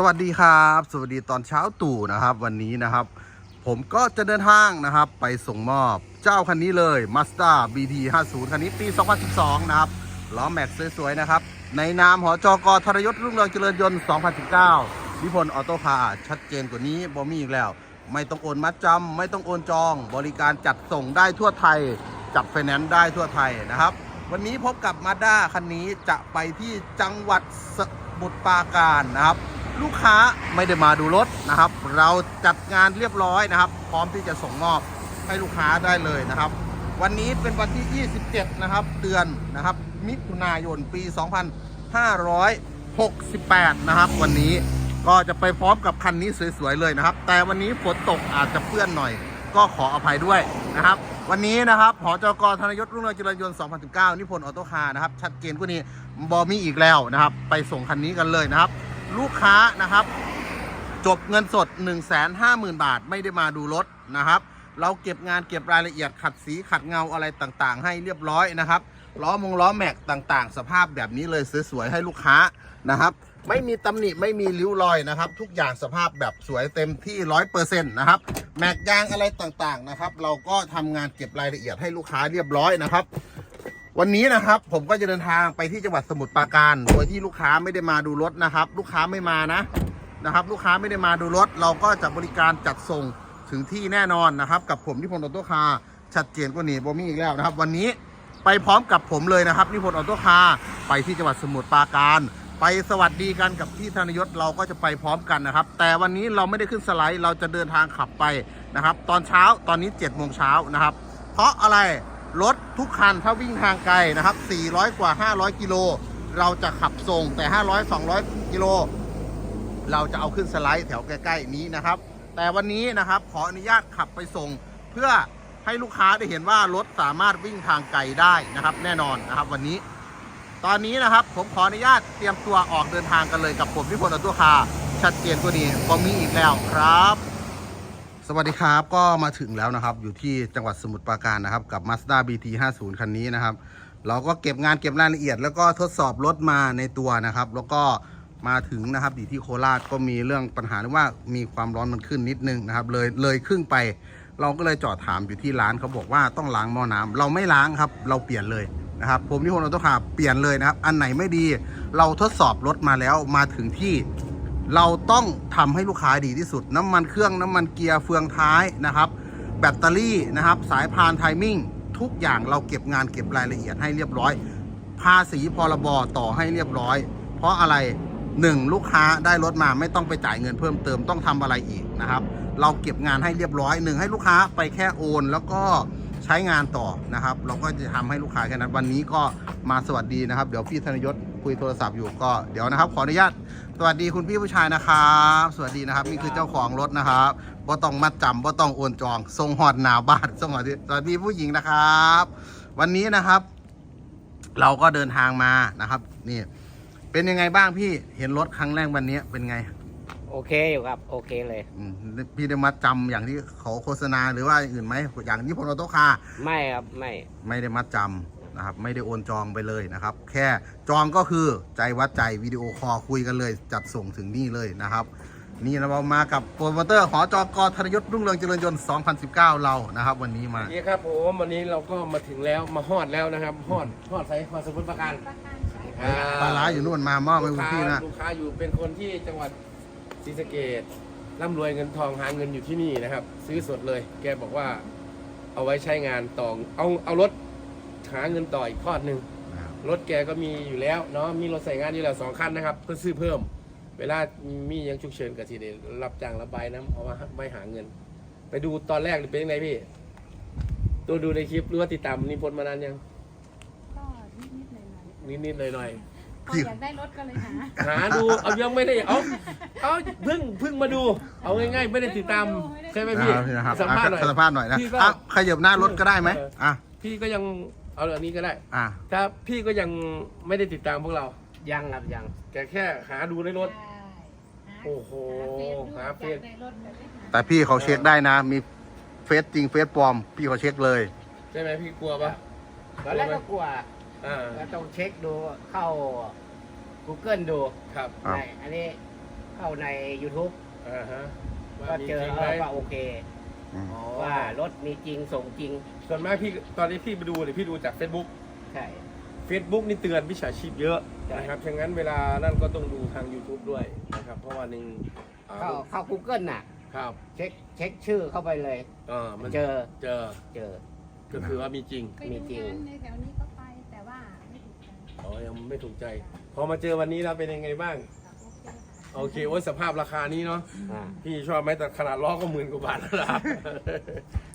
สวัสดีครับ สวัสดีตอนเช้าตู่นะครับ วันนี้นะครับ ผมก็จะเดินทางนะครับ ไปส่งมอบเจ้าคันนี้เลย Mazda BT 50คันนี้ปี 2012 นะครับล้อแม็กซ์สวยๆนะครับ ในนามหอจกทรยศรุ่งเรืองเจริญยนต์ 2019นิพนธ์ออโต้คาร์ชัดเจนกว่านี้บ่มีอีกแล้ว ไม่ต้องโอนมัดจำไม่ต้องโอนจอง บริการจัดส่งได้ทั่วไทย จัดไฟแนนซ์ได้ทั่วไทยนะครับ วันนี้พบกับมาด้าคันนี้จะไปที่จังหวัดสมุทรปราการนะครับ ลูกค้าไม่ได้มาดูรถนะครับ เราจัดงานเรียบร้อยนะครับ พร้อมที่จะส่งมอบให้ลูกค้าได้เลยนะครับ วันนี้เป็นวันที่ 27 นะครับ เดือนนะครับ มิถุนายนปี 2568 นะครับ วันนี้ก็จะไปพร้อมกับคันนี้สวยๆเลยนะครับ แต่วันนี้ฝนตกอาจจะเปื้อนหน่อย ก็ขออภัยด้วยนะครับ วันนี้นะครับหอจกธนยศรุ่งเรืองจริญยนต์2019 นิพนธ์ออโต้คาร์นะครับ ชัดเจนกว่านี้บอมีอีกแล้วนะครับ ไปส่งคันนี้กันเลยนะครับ ลูกค้านะครับ จบเงินสด 1 5 0 0 0 0 บาทไม่ได้มาดูรถนะครับ เราเก็บงานเก็บรายละเอียดขัดสีขัดเงาอะไรต่างๆ ให้เรียบร้อยนะครับล้อมงล้อแม็กต่างๆ สภาพแบบนี้เลยสวยๆให้ลูกค้านะครับ ไม่มีตำหนิไม่มีริ้วรอยนะครับ ทุกอย่างสภาพแบบสวยเต็มที่ร้อยเปอร์เซ็นต์นะครับแม็กยางอะไรต่างๆนะครับ เราก็ทำงานเก็บรายละเอียดให้ลูกค้าเรียบร้อยนะครับ วันนี้นะครับผมก็จะเดินทางไปที่จังหวัดสมุทรปราการ โดยที่ลูกค้าไม่ได้มาดูรถนะครับ ลูกค้าไม่มานะนะครับ ลูกค้าไม่ได้มาดูรถ เราก็จะบริการจัดส่งถึงที่แน่นอนนะครับ กับผมนิพนธ์ออโต้คาร์ชัดเจนกว่านี้บอมี่อีกแล้วนะครับ วันนี้ไปพร้อมกับผมเลยนะครับนิพนธ์ออโต้คาร์ไปที่จังหวัดสมุทรปราการ ไปสวัสดีกันกับพี่ธนยศเราก็จะไปพร้อมกันนะครับ แต่วันนี้เราไม่ได้ขึ้นสไลด์เราจะเดินทางขับไปนะครับ ตอนเช้าตอนนี้7จ็ดโมงเช้านะครับ เพราะอะไร รถทุกคันถ้าวิ่งทางไกลนะครับ 400 กว่า 500 กิโล เราจะขับส่งแต่ 500 200 กิโล เราจะเอาขึ้นสไลด์แถวใกล้ๆนี้นะครับ แต่วันนี้นะครับขออนุญาตขับไปส่ง เพื่อให้ลูกค้าได้เห็นว่ารถสามารถวิ่งทางไกลได้นะครับ แน่นอนนะครับวันนี้ ตอนนี้นะครับผมขออนุญาตเตรียมตัวออกเดินทางกันเลยกับผมที่พลอตัวคาชัดเจนตัวนี้พอมีอีกแล้วครับ สวัสดีครับก็มาถึงแล้วนะครับ อยู่ที่จังหวัดสมุทรปราการนะครับ กับ Mazda BT 50 คันนี้นะครับ เราก็เก็บงานเก็บรายละเอียด แล้วก็ทดสอบรถมาในตัวนะครับ แล้วก็มาถึงนะครับอยู่ที่โคราชก็มีเรื่องปัญหาเรื่องว่ามีความร้อนมันขึ้นนิดนึงนะครับ เลยเลยครึ่งไป เราก็เลยจอดถามอยู่ที่ร้านเขาบอกว่าต้องล้างหม้อน้ำเราไม่ล้างครับ เราเปลี่ยนเลยนะครับผมที่คนเราต้าเปลี่ยนเลยนะครับ อันไหนไม่ดี เราทดสอบรถมาแล้วมาถึงที่ เราต้องทำให้ลูกค้าดีที่สุด น้ำมันเครื่องน้ำมันเกียร์เฟืองท้ายนะครับ แบตเตอรี่นะครับ สายพานไทมิ่งทุกอย่างเราเก็บงานเก็บรายละเอียดให้เรียบร้อย ภาษีพรบต่อให้เรียบร้อย เพราะอะไรหนึ่งลูกค้าได้รถมาไม่ต้องไปจ่ายเงินเพิ่มเติมต้องทำอะไรอีกนะครับ เราเก็บงานให้เรียบร้อยหนึ่งให้ลูกค้าไปแค่โอน แล้วก็ใช้งานต่อนะครับ เราก็จะทำให้ลูกค้าแค่นั้นวันนี้ก็มาสวัสดีนะครับ เดี๋ยวพี่ธนยศ คุยโทรศัพท์อยู่ก็เดี๋ยวนะครับ ขออนุญาตสวัสดีคุณพี่ผู้ชายนะครับ สวัสดีนะครับนี่คือเจ้าของรถนะครับบ่ต้องมัดจำบ่ต้องโอนจองทรงหอดหนาบ้านทรงหอดที่สวัสดีผู้หญิงนะครับ วันนี้นะครับ เราก็เดินทางมานะครับ นี่ เป็นยังไงบ้างพี่เห็นรถครั้งแรกวันนี้เป็นไงโอเคอยู่ครับ โอเคเลยอืมพี่ได้มัดจำอย่างที่เขาโฆษณาหรือว่าอย่างอื่นไหมอย่างที่พลออโต้คาร์ไม่ครับ ไม่ไม่ได้มัดจำ นะครับไม่ได้โอนจองไปเลยนะครับ แค่จองก็คือใจวัดใจวิดีโอคอลคุยกันเลย จัดส่งถึงนี่เลยนะครับ นี่เรามากับโปรโมเตอร์หอจกธนยศรุ่งเรืองเจริญยนต์2019 เรานะครับ วันนี้มานี่ครับผมวันนี้เราก็มาถึงแล้วมาฮอดแล้วนะครับฮอดฮอดไซฮอดสมุทรปราการปลาร้าอยู่นู่นมามอบให้ลูกคุณค้าพี่นะลูกค้าอยู่เป็นคนที่จังหวัดศรีสะเกดร่ำรวยเงินทองหาเงินอยู่ที่นี่นะครับ ซื้อสดเลย แกบอกว่าเอาไว้ใช้งานต่อเอาเอารถ หาเงินต่ออีกทอดหนึ่งนะครับรถแกก็มีอยู่แล้วเนาะมีรถใส่งานอยู่แล้วสองคันนะครับ เพื่อซื้อเพิ่ม เวลามียังฉุกเฉินกับทีเดียวรับจ้างระบายน้ำเอามาไม่หาเงิน ไปดูตอนแรกหรือเป็นยังไงพี่ ตัวดูในคลิปหรือว่าติดตามนิพนธ์มานานยังก็นิดๆหน่อยนิดๆหน่อยๆพออยากได้รถก็เลยหาๆหาดูเอายังไม่ได้เอาเอาเพิ่งเพิ่งมาดู เอาง่ายๆ ไม่ได้ติดตามใช่ไหมพี่นะครับสัมภาษณ์หน่อย สัมภาษณ์หน่อยนะพี่ก็ อะขยับหน้ารถก็ได้ไหมอะพี่ก็ยัง เอาอันนี้ก็ได้อะถ้าพี่ก็ยังไม่ได้ติดตามพวกเรา ยังครับยังแกแค่หาดูในรถใช่โอ้โหหาหาเฟเฟซซดูอยากได้รถแบบไม่หาแต่พี่เขาเช็คได้นะ มีเฟซจริงเฟซปลอม พี่เขาเช็คเลย ใช่ไหมพี่กลัวปะตอนแรกก็กลัวอ่าก็ต้องเช็คดูเข้า Google ดูครับครับใช่อันนี้เข้าใน YouTube อ่าฮะว่าก็มีเจอจริงเอไหมอว่าโอเคอ๋อ ว่ารถมีจริงส่งจริง ส่วนมากพี่ตอนนี้พี่ไปดูเนี่ยพี่ดูจาก Facebook ใช่ Facebook นี่เตือนวิชาชีพเยอะใช่นะครับฉะนั้นเวลานั่นก็ต้องดูทาง YouTube ด้วยนะครับ เพราะว่าหนึ่งอ่าเข้าเข้า Google น่ะ ครับเช็คเช็คชื่อเข้าไปเลย เออมันเจอเจอเจอ ก็คือว่ามีจริงไปมีดูจริงงานในแถวนี้ก็ไปแต่ว่าไม่ถูกใจ อ๋อยังไม่ถูกใจ พอมาเจอวันนี้แล้วเป็นยังไงบ้าง โอเคค่ะโอเคโอ้ยสภาพราคานี้เนาะอ่าพี่ชอบไหมแต่ขนาดล้อก็หมื่นกว่าบาทแล้วล่ะ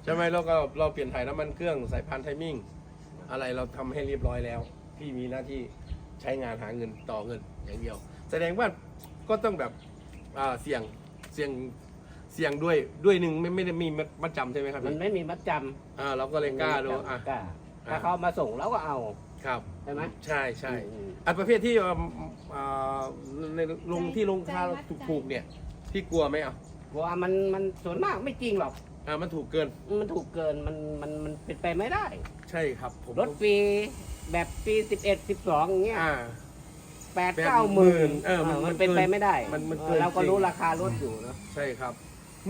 ใช่ไหมแล้วก็เราเปลี่ยนถ่ายน้ำมันเครื่องสายพานไทมิ่ง อะไรเราทำให้เรียบร้อยแล้ว พี่มีหน้าที่ใช้งานหาเงินต่อเงินอย่างเดียว แสดงว่าก็ต้องแบบอ่าเสี่ยงเสี่ยงเสี่ยงด้วยด้วยหนึ่งไม่ไม่ได้มีมัดจำใช่ไหมครับมันพี่ไม่มีมัดจอ่าเราก็ำเลยกล้าดูอะ กล้า อ่า ถ้าเขามาส่งเราก็เอา ครับใช่ไหมใช่ใช่อืมอันประเภทที่อ่าอ่าในลงที่ลงค่าถูกๆเนี่ยพี่กลัวไหมอะเพราะว่ามันมันส่วนมากไม่จริงหรอก อ่ามันถูกเกินมันถูกเกินมันมันมันเป็นไปไม่ได้ ใช่ครับผมรถฟรีแบบฟรีสิบเอ็ดสิบสองอย่างเงี้ยอ่า แปดเก้าหมื่นเออมันมันเป็นไปไม่ได้มันมันเอเกิอนเราก็จริง รู้ราคารถอยู่เนอะใช่ครับ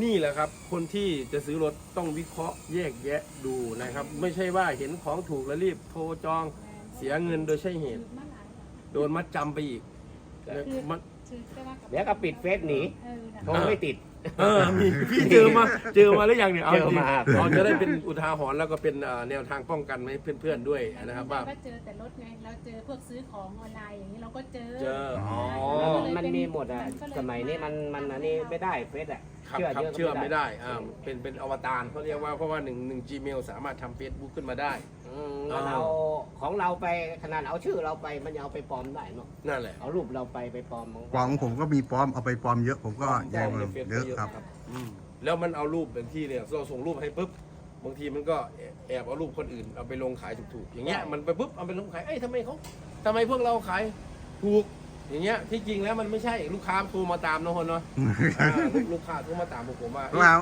นี่แหละครับ คนที่จะซื้อรถต้องวิเคราะห์แยกแยะดูนะครับ ไม่ใช่ว่าเห็นของถูกแล้วรีบโทรจอง เสียเงินโดยใช่เหตุมาหลายโดนมัดจำไปอีกแล้วมันชื่อแต่ว่ากับเดี๋ยวก็ปิดเฟซหนีเออน่ะโทรไม่ติด เออมีพี่เจอมาเจอมาหรือยังเนี่ยเอาเจจอริงมา เราจะได้เป็นอุทาหรณ์แล้วก็เป็นอ่าแนวทางป้องกันให้เพื่อนๆด้วยนะครับว่า ก็เจอแต่รถไง เราเจอพวกซื้อของออนไลน์อย่างนี้เราก็เจอเจออ๋อ มันมีหมดอะก็เลยสมัยนี้มันมันอันนี้ไม่ได้เฟซอะครับ เชื่อครับเยอะก็เชื่อไม่ได้อ่าเป็นเป็นอวตารเขาเรียกว่าเพราะว่าหนึ่งหนึ่ง Gmail สามารถทำ Facebook ขึ้นมาได้ อืมมันเอาของเราไปขนาดเอาชื่อเราไปมันยังเอาไปปลอมได้เนาะนั่นแหละเอารูปเราไปไปปลอมของปลอมผมก็มีปลอมเอาไปปลอมเยอะ ผมก็แยกในมาเฟซเยอะครับ อืมแล้วมันเอารูปเป็นที่เนี่ยเราส่งรูปให้ปุ๊บบางทีมันก็แอบเอารูปคนอื่นเอาไปลงขายถูกๆอย่างเงี้ยมันไปปุ๊บเอาไปลงขายเอ้ยทำไมเขาทำไมพวกเราขายถูก อย่างเงี้ยที่จริงแล้วมันไม่ใช่ลูกค้าโทรมาตามนะคนเนาะอ่าลูกลูกค้าโทรมาตามพวกผมว่าเอ้ยแล้ว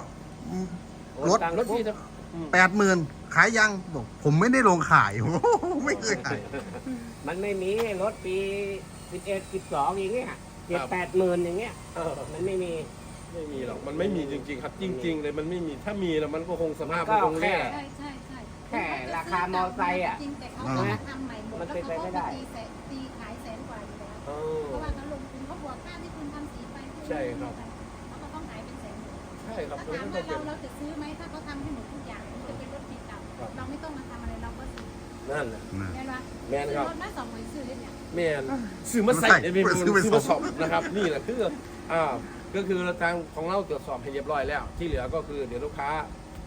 โอ้รถตังค์รถที่จะอืมแปดหมื่นขายยังบอกผมไม่ได้ลงขายโอ้โหไม่เคยขาย มันไม่มีรถปีสิบเอ็ดสิบสองอย่างเงี้ยเจ็ดแปดหมื่นอย่างเงี้ยเออมันไม่มี ไม่มีหรอกมันไม่มีจริง ๆ ครับจริง ๆ เลยมันไม่มีถ้ามีแล้วมันก็คงสภาพมันก็มันคงแย่แค่ใช่ใช่ใช่แค่ราคามอไซค์อะจริงแต่เขาอ่าจะทำใหม่หมดมันแล้วเป็นไปเขาไม่ก็ได้ตีแสนตีขายแสนกว่า อยู่แล้วเออเพราะว่าเขาลงทุนเขาบวกค่าที่คุณทำสีไปใช่ครับ เขาก็ต้องขายเป็นแสนใช่ครับถ้าตัวถามนี้ก็ว่าเป็เราน เราจะซื้อไหมถ้าเขาทำให้หมดทุกอย่างมันจะเป็นรถปีเก่าครับ เราไม่ต้องมาทำอะไรเราก็ซื้อนั่นแหละใช่ไหมแม่นครับรถมาสองหมื่นซื้อเลยเนี่ยแม่นซื้อมาใส่ในเมนูซื้อไปซื้อมาสสออบ บนะครับ นี่แหละคืออ่าก็คือทางของเราตรวจสอบให้เรียบร้อยแล้ว ที่เหลือก็คือเดี๋ยวลูกค้า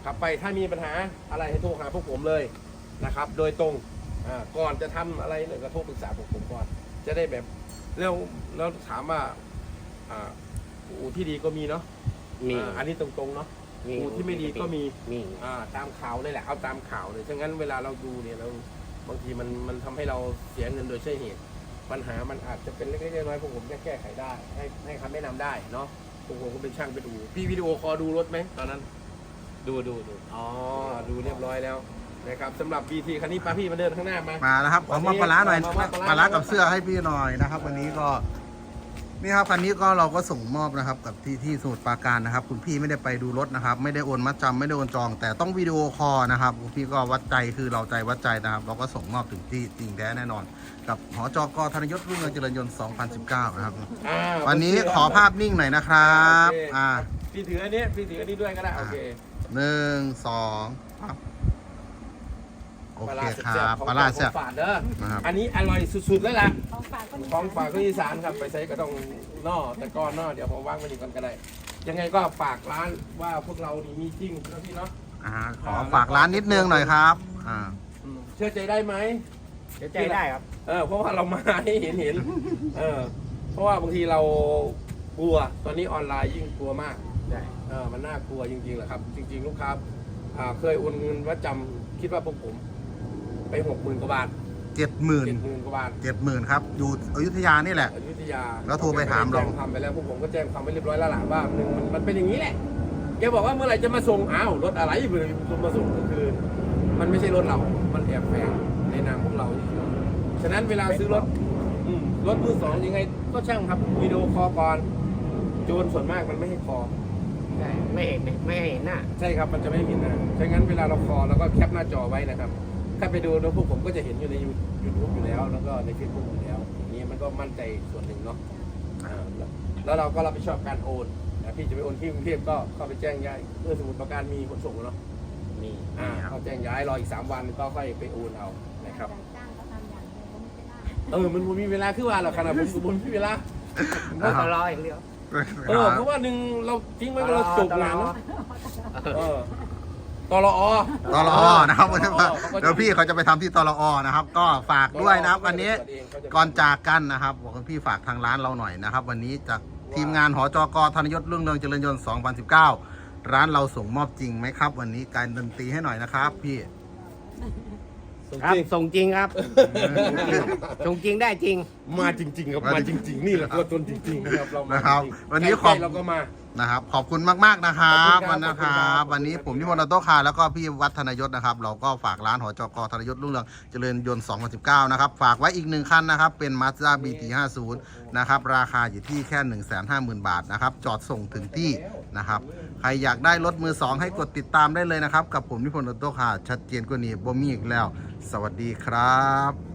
ขับไปถ้ามีปัญหาอะไรให้โทรหาพวกผมเลยนะครับ โดยตรงอ่าก่อนจะทำอะไรเนี่ยก็โทรปรึกษาพวกผมก่อน จะได้แบบ แล้วแล้วถามว่าอ่าอู่ที่ดีก็มีเนาะมีอ่าอันนี้ตรงๆเนาะอู่ที่ไม่ดีก็มีมีอ่าตามข่าวเลยแหละเอาตามข่าวเลยฉะนั้นเวลาเราดูเนี่ยเราบางทีมันมันทำให้เราเสียเงินโดยใช่เหตุ ปัญหามันอาจจะเป็นเล็กๆน้อยๆพวกผมจะแก้ไขได้ ให้ให้คำแนะนำได้เนาะพวกผมก็เป็นช่างเป็นอู่พี่วิดีโอคอลดูรถไหมตอนนั้น ดูดูดูอ๋อดูเรียบร้อยแล้ว นะครับสำหรับ BT คันนี้ป้าพี่มาเดินข้างหน้ามา มาแล้วครับขอมาปลาร้าหน่อยมามาปลาร้าปลาร้ากับเสื้อให้พี่หน่อยนะครับ วันนี้ก็นี่ครับคันนี้ก็เราก็ส่งมอบนะครับกับที่ที่สมุทรปราการนะครับ คุณพี่ไม่ได้ไปดูรถนะครับ ไม่ได้โอนมัดจำไม่ได้โอนจอง แต่ต้องวิดีโอคอลนะครับคุณพี่ก็วัดใจคือเราใจวัดใจนะครับ เราก็ส่งมอบถึงที่จริงแท้แน่นอน กับหอจกธนยศรุ่งเรืองเจริญยนต์ 2019 นะครับ อ่าวันนี้ขอภาพนิ่งหน่อยนะครับ โอเคอ่าพี่ถืออันนี้พี่ถืออันนี้ด้วยก็ได้โอเคหนึ่งสองครับ โอปลาเคร้าคแซ่รับบๆของปลาร้าฝากแซ่บของฝากเด้อนะครับ อันนี้อร่อยสุดๆแล้วล่ะ ของฝากคนของฝากก็อีสานครับไปใช้ก็ต้องนอแต่ก้อนนอเดี๋ยวผมว่างไปดีก่อนก็ได้ ยังไงก็ฝากร้านว่าพวกเรานี่มีจริงนะพี่เนาะอ่าขอฝากร้านนิดนึงหน่อยครับอ่าอืมเชื่อใจได้ไหม เดี๋ยวใจได้ครับ เออเพราะว่าเรามาให้เห็นเห็นเออเพราะว่าบางทีเรากลัวตอนนี้ออนไลน์ยิ่งกลัวมากใช่เออมันน่ากลัวจริงๆแหละครับ จริง ๆ ลูกค้าอ่าเคยโอนเงินว่าจำคิดว่าพวกผม ไปหกหมื่นกว่าบาทเจ็ดหมื่นเจ็ดหมื่นกว่าบาทเจ็ดหมื่นครับ อยู่อยุธยานี่แหละ อยุธยาแล้วโทรไปถามเรา แจ้งความไปแล้วพวกผมก็แจ้งความไปเรียบร้อยแล้วล่ะว่าหนึ่งมันมันเป็นอย่างนี้แหละ แกบอกว่าเมื่อไหร่จะมาส่งอ้าวรถอะไรเมื่อไหร่จะมาส่งก็คือ มันไม่ใช่รถเรา มันแอบแฝงในนามพวกเราฉะนั้นเวลาซื้อรถอืมรถมือสองยังไง ก็ช่างครับวิดีโอคอลก่อนโจรส่วนมากมันไม่ให้คอใช่ไม่เห็นไม่เห็นหน้า ใช่ครับ มันจะไม่เห็นนะดังนั้นเวลาเราคอเราก็แคปหน้าจอไว้นะครับ ถ้าไปดูแล้วพวกผมก็จะเห็นอยู่ในยูทูบอยู่แล้ว แล้วก็ในเฟซบุ๊กอยู่แล้วอย่างนี้มันก็มั่นใจส่วนหนึ่งเนาะอ่าแล้วแล้วเราก็รับผิดชอบการโอนนะพี่จะไปโอนที่กรุงเทพก็เข้าไปแจ้งย้ายเพื่อสมุดประการมีขนส่งเนาะมีอ่าเขาแจ้งย้ายรออีก3วันก็ค่อยไปโอนเอานะครับจ้างเขาทำอย่างเดียวก็ไม่ได้เออมันบ่มีเวลาคือว่าหรอกขนาดผมผมมีเวลาผมก็รออย่างเดียวเออเพราะว่าหนึ่งเราทิ้งไว้เราจบงานเนาะเออ ตลอ ตลอนะครับตลอเขาก็จะเดี๋ยวพี่เขาจะไปทำที่ตลอนะครับ ก็ฝากด้วยนะครับวันนี้ก่อนจากกันนะครับบอกคุณพี่ฝากทางร้านเราหน่อยนะครับ วันนี้จากทีมงานหอจกธนยศเรื่องเรืองเจริญยนต์2019 ร้านเราส่งมอบจริงไหมครับ วันนี้การดนตรีให้หน่อยนะครับ พี่ครับส่งจริงครับ ส่งจริงได้จริง มาจริง ๆ ครับ มาจริง ๆ นี่แหละตัวตนจริงๆนะครับเรามานะครับจงๆวันนี้ขใกอล้บๆเราก็มา นะครับ ขอบคุณมากๆนะครับขอบคุณครับวันนะครัขอบคุณครับ บวันนี้ผมนิพนธ์อัตโตคาแล้วก็พี่วัฒนยศนะครับ เราก็ฝากร้านหอจกธนยศรุ่งเรืองเจริญยนต์ 2019 นะครับ ฝากไว้อีกหนึ่งคันนะครับ เป็น Mazda BT50 นะครับ ราคาอยู่ที่แค่ 150,000 บาทนะครับ จอดส่งถึงที่นะครับ ใครอยากได้รถมือ 2 ให้กดติดตามได้เลยนะครับ กับผมนิพนธ์อัตโตคาชัดเจนกว่านี้บ่มีอีกแล้ว สวัสดีครับ